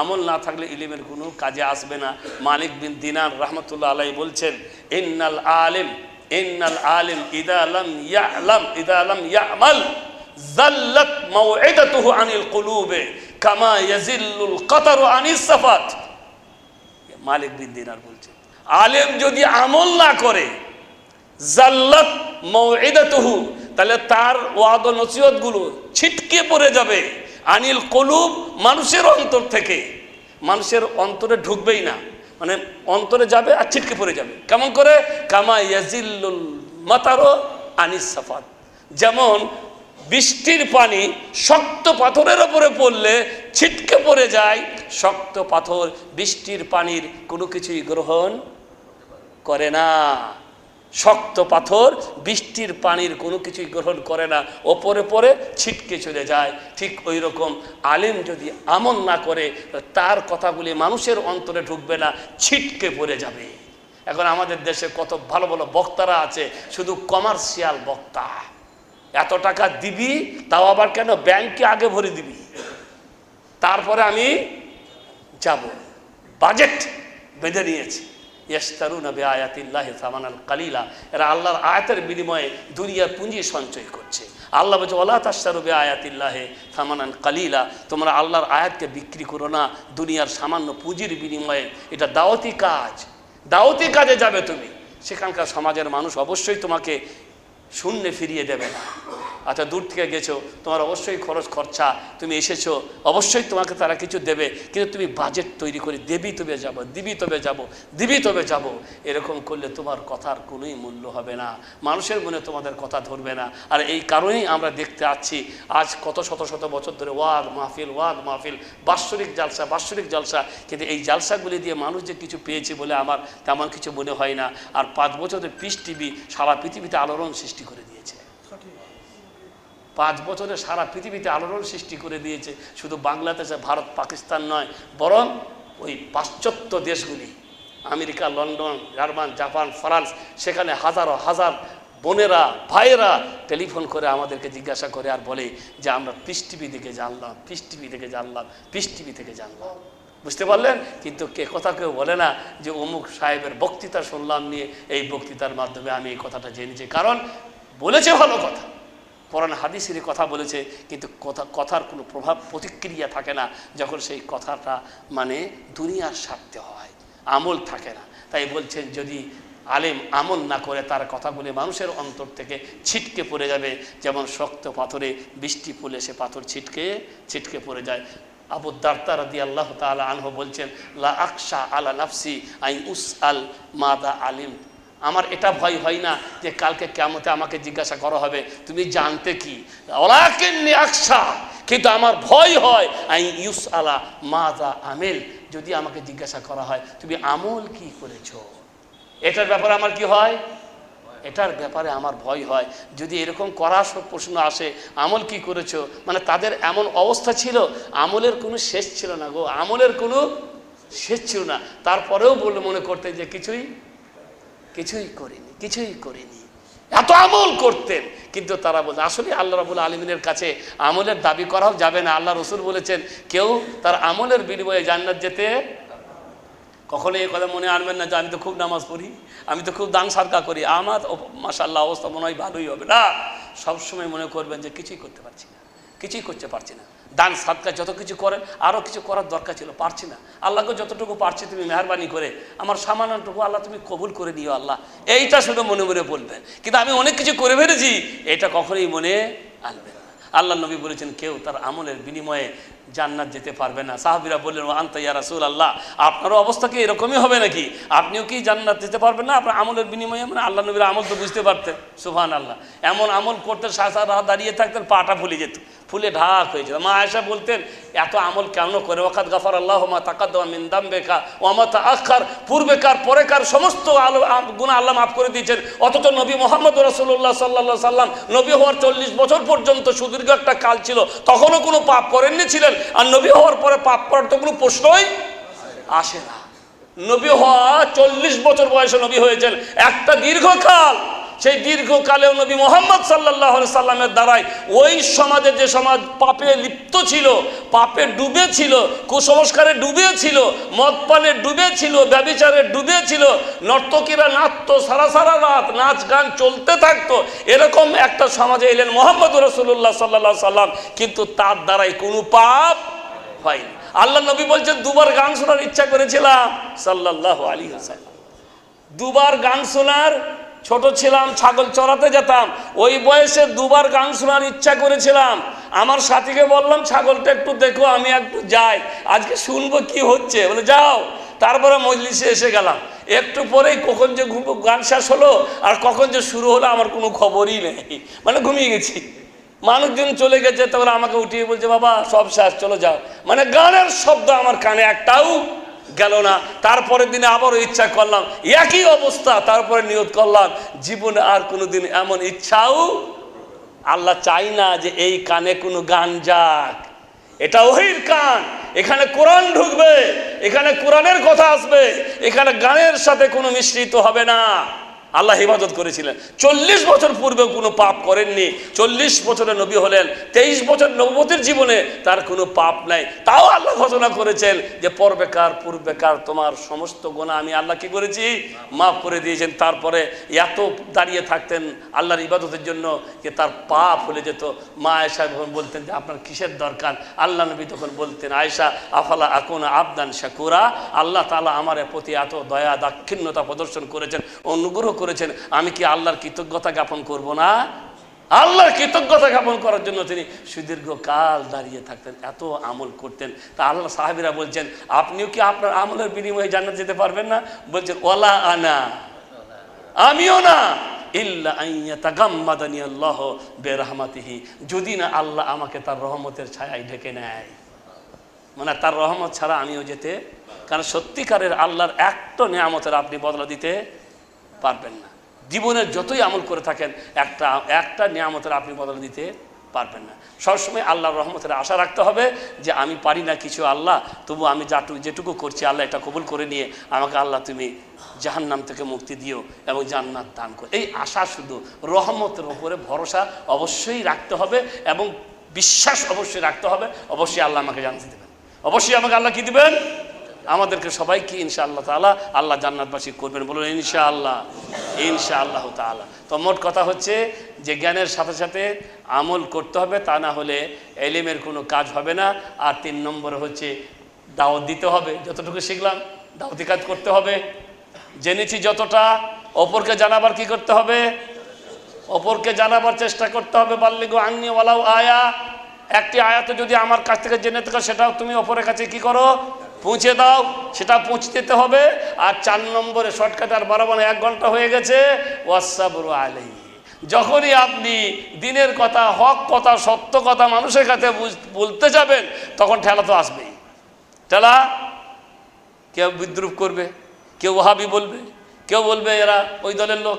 আমল না থাকলে ইলিমের কোনো কাজে আসবে না। মালিক বিন দিনার রহমতুল্লাহ আলাই বলছেন, ইন্নাল আলিম ইন্নাল আলিম ইদা লাম ইয়ালাম, ইদা লাম ইয়ামাল জাল্লাত মাউইদাতুহু আনিল কুলুবে, কামা ইয়াজিল্লুল কাতারু আনিস সাফাত। মালিক বিন দিনার বলছেন, আলেম যদি আমল না করে জাল্লাত মৌইদাতুহু তাহলে তার ওয়াদ নসিহতগুলো ছিটকে পড়ে যাবে। আনিল কলুব মানুষের অন্তর থেকে। মানুষের অন্তরে ঢুকবেই না। মানে অন্তরে যাবে আর ছিটকে পড়ে যাবে। কেমন করে? কামা ইয়াজিল্লুল মাতারো আনিস সাফাত। যেমন বৃষ্টির পানি শক্ত পাথরের ওপরে পড়লে ছিটকে পড়ে যায়, শক্ত পাথর বৃষ্টির পানির কোনো কিছুই গ্রহণ করে না। শক্ত পাথর, বৃষ্টির পানির কোনো কিছুই গ্রহণ করে না। ওপরে পরে ছিটকে চলে যায়। ঠিক ওই রকম আলেম যদি আমল না করে, তার কথাগুলি মানুষের অন্তরে ঢুকবে না, ছিটকে পড়ে যাবে। এখন আমাদের দেশে কত ভালো ভালো বক্তারা আছে, শুধু কমার্শিয়াল বক্তা। এত টাকা দিবি, তাও আবার কেন ব্যাংকে আগে ভরে দিবি? তারপরে আমি যাব। বাজেট বেঁধে নিয়েছি। ইস্তারুন বে আয়াতিল্লাহ সামানাল কালিলা। এরা আল্লাহর আয়াতের বিনিময়ে দুনিয়ার পুঁজি সঞ্চয় করছে। আল্লাহ বলছে ওলা তাস্তারু বে আয়াতিল্লাহে সামানান কালিলা। তোমরা আল্লাহর আয়াতকে বিক্রি করো না, দুনিয়ার সামান্য পুঁজির বিনিময়ে। এটা দাওয়াতি কাজ। দাওয়াতি কাজে যাবে তুমি। সেখানকার সমাজের মানুষ অবশ্যই তোমাকে শূন্যে ফিরিয়ে দেবে না। আচ্ছা দূর থেকে গেছো, তোমার অবশ্যই খরচ, খরচা, তুমি এসেছ, অবশ্যই তোমাকে তারা কিছু দেবে, কিন্তু তুমি বাজেট তৈরি করে দেবি তবে যাব, দিবি তবে যাব, দিবি তবে যাব। এরকম করলে তোমার কথার কোনোই মূল্য হবে না। মানুষের মনে তোমাদের কথা ধরবে না। আর এই কারণেই আমরা দেখতে আছি, আজ কত শত শত বছর ধরে ওয়াদ, মাহফিল ওয়াদ, মাহফিল, বাৎসরিক জালসা বাৎসরিক জালসা। কিন্তু এই জালসাগুলি দিয়ে মানুষ যে কিছু পেয়েছে বলে আমার তেমন কিছু মনে হয় না। আর পাঁচ বছরের পিস টিভি সারা পৃথিবীতে আলোড়ন সৃষ্টি করে দিয়েছে। পাঁচ বছরে সারা পৃথিবীতে আলোড়ন সৃষ্টি করে দিয়েছে। শুধু বাংলাদেশে ভারত, পাকিস্তান নয়, বরং ওই পাশ্চাত্য দেশগুলি, America, London, German, Japan, France, সেখানে হাজারো হাজার বোনেরা, ভাইয়েরা টেলিফোন করে আমাদেরকে জিজ্ঞাসা করে আর বলে যে আমরা পিস টিভি থেকে জানলাম, পিস টিভি থেকে জানলাম, পিস টিভি থেকে জানলাম। বুঝতে পারলেন? কিন্তু কে কথা কেউ বলে না যে অমুক সাহেবের বক্তৃতা শুনলাম নিয়ে এই বক্তৃতার মাধ্যমে আমি এই কথাটা জেনেছি। কারণ বলেছে ভালো কথা। কোরআন হাদিসের কথা বলেছে, কিন্তু কথা, কথার কোনো প্রভাব প্রতিক্রিয়া থাকে না যখন সেই কথাটা মানে দুনিয়ার স্বার্থে হয়, আমল থাকে না। তাই বলছেন, যদি আলেম আমল না করে, তার কথাগুলি মানুষের অন্তর থেকে ছিটকে পড়ে যাবে। যেমন শক্ত পাথরে বৃষ্টি পুলে সে পাথর ছিটকে ছিটকে পড়ে যায়। আবু দার্তা রাদি আল্লাহ তালা আনহ বলছেন, লা আকশা আলা নাফসি আই উস আল মাদা আলিম আমার এটা ভয় হয় না যে কালকে কেমতে আমাকে জিজ্ঞাসা করা হবে, তুমি জানতে কি? আকশা কিন্তু আমার ভয় হয় আই ইউস আলা মাদা আমেল, যদি আমাকে জিজ্ঞাসা করা হয়, তুমি আমল কি করেছ? এটার ব্যাপারে আমার কি হয়? এটার ব্যাপারে আমার ভয় হয়। যদি এরকম করা প্রশ্ন আসে, আমল কি করেছ? মানে তাদের এমন অবস্থা ছিল, আমলের কোনো শেষ ছিল না গো, আমলের কোনো শেষ ছিল না। তারপরেও বলে মনে করতে যে কিছুই কিছুই করিনি কিছুই করিনি। এত আমল করতেন। কিন্তু তারা বলছে, আসলে আল্লাহ রাবুল আলমিনের কাছে আমলের দাবি করাও যাবে না। আল্লাহ রসুল বলেছেন, কেউ তার আমলের বিনিময়ে জান্নাত যেতে কখনো এই কথা মনে আনবেন না যে আমি তো খুব নামাজ পড়ি, আমি তো খুব দান সারকা করি। আমার মাসাল্লাহ অবস্থা মনে হয় ভালোই হবে। না, সবসময় মনে করবেন যে কিছুই করতে পারছি না, কিছুই করতে পারছি না। দান, সাদকা যত কিছু করেন আরও কিছু করার দরকার ছিল, পারছি না। আল্লাহকে যতটুকু পারছি তুমি মেহরবানি করে, আমার সামান্যটুকু আল্লাহ তুমি কবুল করে নিও আল্লাহ। এইটা শুধু মনে মনে বলবেন। কিন্তু আমি অনেক কিছু করে ফেলেছি, এটা কখনোই মনে আনবে না। আল্লাহ নবী বলেছেন, কেউ তার আমলের বিনিময়ে জান্নাত যেতে পারবে না। সাহাবিরা বললেন আন্তা ইয়া রাসুল আল্লাহ আপনারও অবস্থা কি এরকমই হবে নাকি? আপনিও কি জান্নাত যেতে পারবেন না? আপনার আমলের বিনিময়ে মানে আল্লাহ নবীর আমল তো বুঝতে পারতেন। সুহান আল্লাহ এমন আমল করতে সারা দাঁড়িয়ে থাকতেন, পাটা ফুলে যেত। ফুলে ঢাক হয়ে যেত মা আয়সা বলতেন, এত আমল কেন করে? ওখাত গাফার আল্লাহ মা তাকাদ্দমা মিন্দাম বেকা ওমা তা আখার পূর্বেকার, পরেকার সমস্ত আলো গুণা আল্লাহ মাফ করে দিয়েছেন। অথচ নবী মোহাম্মদ রসুল্লাহ সাল্লাহ সাল্লাম নবী হওয়ার চল্লিশ বছর পর্যন্ত সুদীর্ঘ একটা কাল ছিল। তখনও কোনো পাপ করেননি ছিলেন। আর নবী হওয়ার পরে পাপ করার তো কোনো প্রশ্নই আসে না। নবী হওয়া চল্লিশ বছর বয়সে নবী হয়েছেন। একটা দীর্ঘকাল সেই দীর্ঘকালেও নবী মোহাম্মদ সাল্লাহ সাল্লামের দ্বারাই ওই সমাজে যে সমাজ পাপে লিপ্ত ছিল, পাপে ডুবে ছিল কুসংস্কারে ডুবে ছিল মদ পানে ডুবে ছিল ব্যবিচারে ডুবে ছিল নর্তকীরা নাচত, সারা সারা রাত নাচ গান চলতে থাকতো, এরকম একটা সমাজে এলেন মোহাম্মদ রসুল্লাহ সাল্লাহ সাল্লাম। কিন্তু তার দ্বারাই কোনো পাপ হয়নি। আল্লাহ নবী বলছেন, দুবার গান শোনার ইচ্ছা করেছিলাম সাল্লাহ আলী হাসান দুবার গান শোনার ছোট ছিলাম, ছাগল চড়াতে যেতাম। ওই বয়সে দুবার গান শোনার ইচ্ছা করেছিলাম। আমার সাথীকে বললাম, ছাগলটা একটু দেখো, আমি একটু যাই। আজকে শুনব কি হচ্ছে। বলে, যাও। তারপরে মজলিসে এসে গেলাম। একটু পরেই কখন যে ঘুম, গান শেষ হলো, আর কখন যে শুরু হলো, আমার কোনো খবরই নেই। মানে ঘুমিয়ে গেছি। মানুষজন চলে গেছে তখন আমাকে উঠিয়ে বলছে, বাবা, সব শেষ, চলে যাও। মানে গানের শব্দ আমার কানে একটাও গেল না। তারপরের দিনে আবারও ইচ্ছা করলাম, একই অবস্থা, তারপরে নিয়ত করলাম। জীবনে আর কোনো দিন এমন ইচ্ছাও আল্লাহ চাই না যে এই কানে কোনো গান যাক। এটা ওহির কান। এখানে কোরআন ঢুকবে, এখানে কোরআনের কথা আসবে, এখানে গানের সাথে কোনো মিশ্রিত হবে না। আল্লাহ হেফাজত করেছিলেন। চল্লিশ বছর পূর্বে কোনো পাপ করেননি। চল্লিশ বছরের নবী হলেন, তেইশ বছর নবতির জীবনে তার কোনো পাপ নাই। তাও আল্লাহ ঘোষণা করেছেন যে, পরবেকার, পূর্বেকার, তোমার সমস্ত গোনা আমি আল্লাহ কি করেছি? মাফ করে দিয়েছেন। তারপরে এত দাঁড়িয়ে থাকতেন আল্লাহর ইবাদতের জন্য যে, তার পাপ হলে যেত। মা আয়সা যখন বলতেন যে, আপনার কিসের দরকার? আল্লাহ নবী তখন বলতেন আয়সা আফালা আকুন আবদান শাকুরা? আল্লাহ তালা আমার প্রতি এত দয়া, দাক্ষিণ্যতা প্রদর্শন করেছেন, অনুগ্রহ করেছেন, আমি কি আল্লাহর কৃতজ্ঞতা জ্ঞাপন করব না? আল্লাহর কৃতজ্ঞতা জ্ঞাপন করার জন্য তিনি সুদীর্ঘ কাল দাঁড়িয়ে থাকতেন, এত আমল করতেন। তা আল্লাহ সাহাবিরা বলছেন, আপনিও কি আপনার আমলের বিনিময়ে জান্নাত যেতে পারবেন না? বলছেন ওলা আনা, আমিও না। যদি না আল্লাহ আমাকে তার রহমতের ছায়ায় ঢেকে নেয়। মানে তার রহমত ছাড়া আমিও যেতে, কারণ সত্যিকারের আল্লাহর একটা নিয়ামতের আপনি বদলা দিতে পারবেন না। জীবনের যতই আমল করে থাকেন, একটা একটা নিয়ামতের আপনি বদলে দিতে পারবেন না। সবসময় আল্লাহর রহমতের আশা রাখতে হবে যে, আমি পারি না কিছু আল্লাহ, তবু আমি যাটুকু যেটুকু করছি আল্লাহ এটা কবুল করে নিয়ে আমাকে আল্লাহ তুমি জাহান্নাম থেকে মুক্তি দিও এবং জান্নাত দান করো। এই আশা শুধু রহমতের ওপরে ভরসা অবশ্যই রাখতে হবে এবং বিশ্বাস অবশ্যই রাখতে হবে। অবশ্যই আল্লাহ আমাকে জানতে দেবেন। অবশ্যই আমাকে আল্লাহ কী দিবেন? আমাদেরকে সবাইকে ইনশাআল্লাহ তালা আল্লাহ জান্নাতবাসী করবেন বলুন ইনশাআল্লাহ ইনশাআল্লাহ তালা তো মোট কথা হচ্ছে যে জ্ঞানের সাথে সাথে আমল করতে হবে, তা না হলে এলিমের কোনো কাজ হবে না। আর তিন নম্বরে হচ্ছে দাওয়াত দিতে হবে, যতটুকু শিখলাম, দাওয়াতি কাজ করতে হবে। জেনেছি যতটা, অপরকে জানাবার কি করতে হবে? অপরকে জানাবার চেষ্টা করতে হবে, বাল্লিগো আংনি ওয়ালাও আয়া। একটি আয়াতে যদি আমার কাছ থেকে জেনে থাকো, সেটাও তুমি অপরের কাছে কি করো? পৌঁছে দাও, সেটা পৌঁছে দিতে হবে। আর চার নম্বরে শর্টকাট আর বারো এক ঘণ্টা হয়ে গেছে। ওয়াসাবরু আলাই যখনই আপনি দিনের কথা, হক কথা, সত্য কথা মানুষের কাছে বলতে যাবেন, তখন ঠেলা তো আসবেই। ঠেলা? কেউ বিদ্রুপ করবে, কেউ ওহাবি বলবে, কেউ বলবে এরা ওই দলের লোক।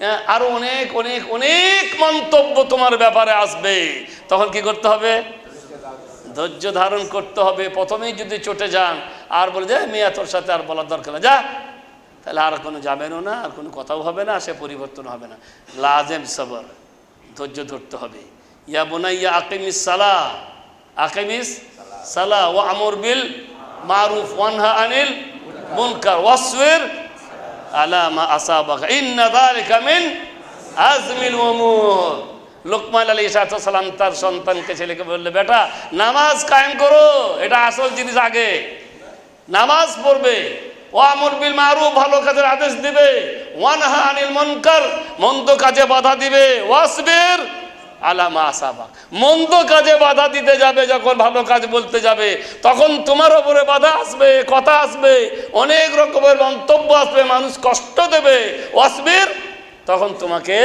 হ্যাঁ আরও অনেক অনেক অনেক মন্তব্য তোমার ব্যাপারে আসবে। তখন কি করতে হবে? ধৈর্য ধারণ করতে হবে। প্রথমেই যদি চটে যান, আর বলে যে মেয়া, তোর সাথে আর বলার দরকার না যা। তাহলে আর কোনো যাবেনও না, আর কোনো কথাও হবে না, সে পরিবর্তন হবে না। লাজেম সবর, ধৈর্য ধরতে হবে। ইয়া বোনাইয়া আকিমিস সালা আকিমিস সালা ও আমর বিল মারুফ, ওয়ানহা আনিল মুনকার ওয়াসবির আলা মা আসাবাকা। ইন্না যালিকা মিন আজমিল উমুর লোকমান আলী সালাম তার সন্তানকে ছেলেকে বললে, বেটা, নামাজ কায়েম করো, এটা আসল জিনিস আগে। নামাজ পড়বে, ও আমর বিল মারু ভালো কাজের আদেশ দিবে, ওয়ানহা আনিল মনকার, মন্দ কাজে বাধা দিবে, ওয়াসবির আলামা আসাবাক। মন্দ কাজে বাধা দিতে যাবে, যখন ভালো কাজ বলতে যাবে, তখন তোমার ওপরে বাধা আসবে, কথা আসবে, অনেক রকমের মন্তব্য আসবে, মানুষ কষ্ট দেবে, ওয়াসবির, তখন তোমাকে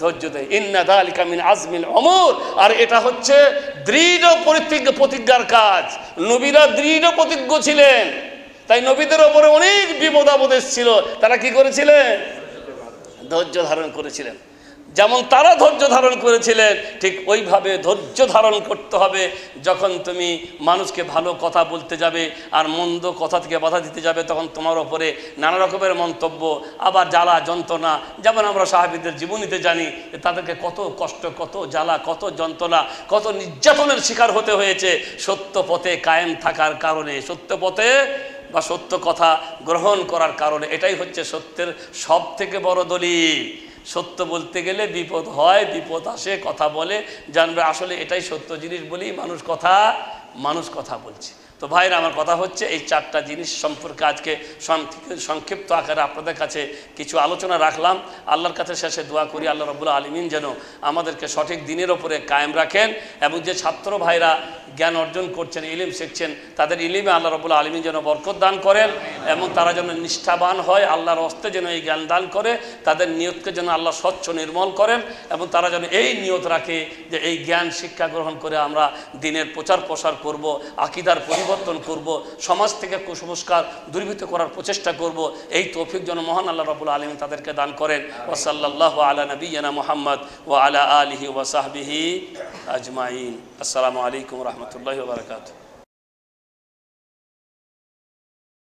ধৈর্য দেয়। ইন্না দালিকা মিন আজমিল অমর আর এটা হচ্ছে দৃঢ় প্রতিজ্ঞ প্রতিজ্ঞার কাজ। নবীরা দৃঢ় প্রতিজ্ঞ ছিলেন। তাই নবীদের ওপরে অনেক বিপদাবদেশ ছিল তারা কি করেছিলেন? ধৈর্য ধারণ করেছিলেন। যেমন তারা ধৈর্য ধারণ করেছিলেন, ঠিক ওইভাবে ধৈর্য ধারণ করতে হবে। যখন তুমি মানুষকে ভালো কথা বলতে যাবে আর মন্দ কথা থেকে বাধা দিতে যাবে, তখন তোমার ওপরে নানা রকমের মন্তব্য, আবার জ্বালা যন্ত্রণা, যেমন আমরা সাহাবিদের জীবনীতে জানি তাদেরকে কত কষ্ট, কত জ্বালা, কত যন্ত্রণা, কত নির্যাতনের শিকার হতে হয়েছে। সত্য পথে কায়েম থাকার কারণে, সত্য পথে বা সত্য কথা গ্রহণ করার কারণে, এটাই হচ্ছে সত্যের সব থেকে বড় দলিল। সত্য বলতে গেলে বিপদ হয়, বিপদ আসে, কথা বলে, জানবে আসলে এটাই সত্য জিনিস বলেই মানুষ কথা মানুষ কথা বলছে। তো ভাইরা, আমার কথা হচ্ছে এই চারটা জিনিস সম্পর্কে আজকে সংক্ষিপ্ত- আকারে আপনাদের কাছে কিছু আলোচনা রাখলাম। আল্লাহর কাছে শেষে দোয়া করি, আল্লাহ রবুল্লা আলমিন যেন আমাদেরকে সঠিক দিনের ওপরে কায়েম রাখেন এবং যে ছাত্র ভাইরা জ্ঞান অর্জন করছেন, ইলিম শিখছেন, তাদের ইলিমে আল্লাহ রবুল্লা আলমিন যেন বরকত দান করেন এবং তারা যেন নিষ্ঠাবান হয়, আল্লাহর হস্তে যেন এই জ্ঞান দান করে, তাদের নিয়তকে যেন আল্লাহ স্বচ্ছ নির্মল করেন এবং তারা যেন এই নিয়ত রাখে যে এই জ্ঞান শিক্ষা গ্রহণ করে আমরা দিনের প্রচার প্রসার করব, আকিদার পরিবর্তন করব, সমাজ থেকে কুসংস্কার দুর্বৃত করার প্রচেষ্টা করব, এই তৌফিক যেন মহান আল্লাহ রবুল আলম তাদেরকে দান করেন। ওসাল্লাহ আলা নবীনা মোহাম্মদ ও আলা আলহি ওসাহবিহি আজমাইন। আসসালামু আলাইকুম রহমতুল্লাহ বারকাত